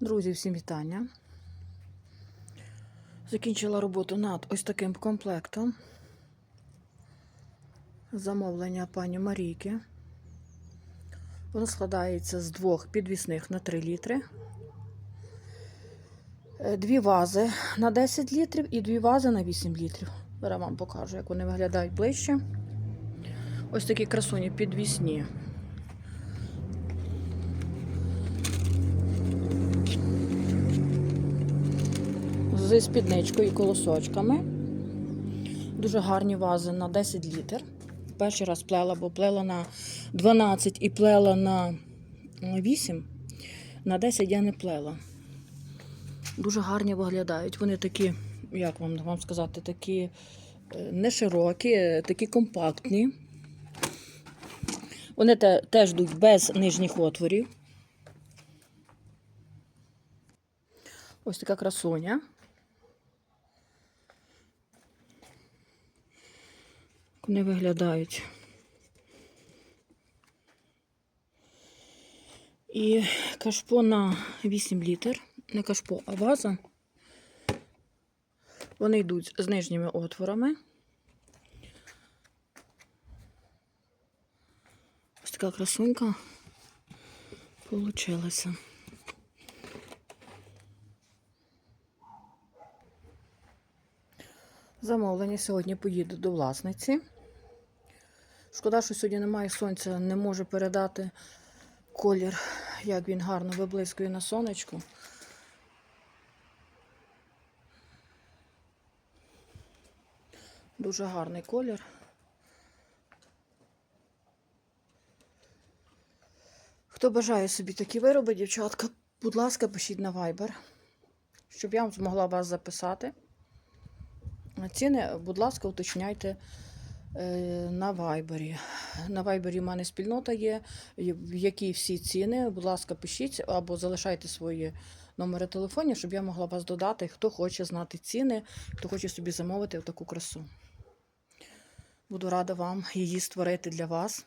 Друзі, всім вітання. Закінчила роботу над ось таким комплектом. Замовлення пані Марійки. Воно складається з двох підвісних на 3 літри. Е, Дві вази на 10 літрів і дві вази на 8 літрів. Зараз вам покажу, як вони виглядають ближче. Ось такі красуні підвісні. Зі спідничкою і колосочками. Дуже гарні вази на 10 літр. Перший раз плела, бо плела на 12 і плела на 8. На 10 я не плела. Дуже гарні виглядають. Вони такі, як вам, вам сказати, такі е, не широкі, е, такі компактні. Вони те, теж йдуть без нижніх отворів. Ось така красуня. Вони виглядають. І кашпо на 8 літр. Не кашпо, а ваза. Вони йдуть з нижніми отворами. Ось така красунька получилася. Замовлення сьогодні поїду до власниці. Шкода, що сьогодні немає сонця, не можу передати колір, як він гарно виблискує на сонечку. Дуже гарний колір. Хто бажає собі такі вироби, дівчатка, будь ласка, пишіть на Viber, щоб я змогла вас записати. Ціни, будь ласка, уточняйте на Вайбері. На Вайбері в мене спільнота є, в якій всі ціни. Будь ласка, пишіть або залишайте свої номери телефонів, щоб я могла вас додати, хто хоче знати ціни, хто хоче собі замовити таку красу. Буду рада вам її створити для вас.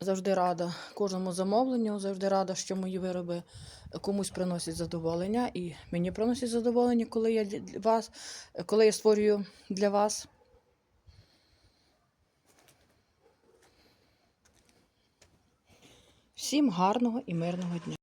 Завжди рада кожному замовленню, завжди рада, що мої вироби комусь приносять задоволення, і мені приносять задоволення, коли я вас, коли я створюю для вас. Всім гарного і мирного дня!